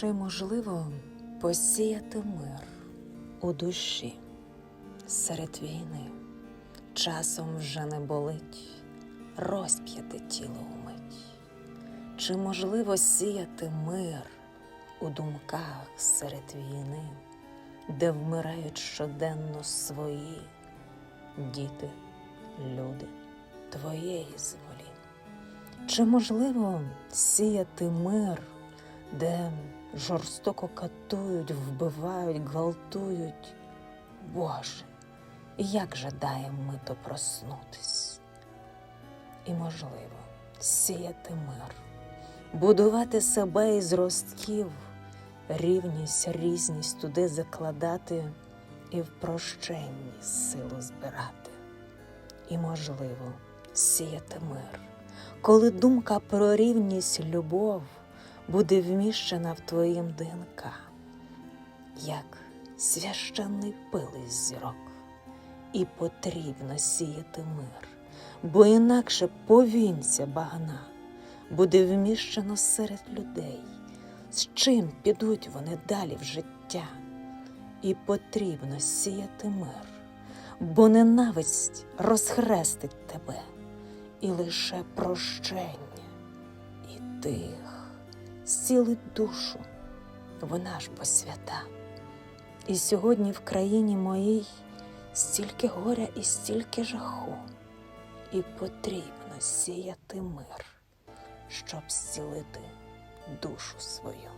Чи можливо посіяти мир у душі серед війни? Часом вже не болить розп'яте тіло умить. Чи можливо сіяти мир у думках серед війни, де вмирають щоденно свої діти, люди твоєї землі? Чи можливо сіяти мир, де жорстоко катують, вбивають, гвалтують? Боже, як же даємо ми то проснутись? І можливо сіяти мир, будувати себе із ростків, рівність, різність туди закладати і в прощенні силу збирати. І можливо сіяти мир, коли думка про рівність, любов буде вміщена в твоїм ДНК, як священний пил із зірок, і потрібно сіяти мир, бо інакше повінця багна буде вміщено серед людей, з чим підуть вони далі в життя, і потрібно сіяти мир, бо ненависть розхрестить тебе, і лише прощення і тих зцілить душу, вона ж бо свята. І сьогодні в країні моїй стільки горя і стільки жаху, і потрібно сіяти мир, щоб зцілити душу свою.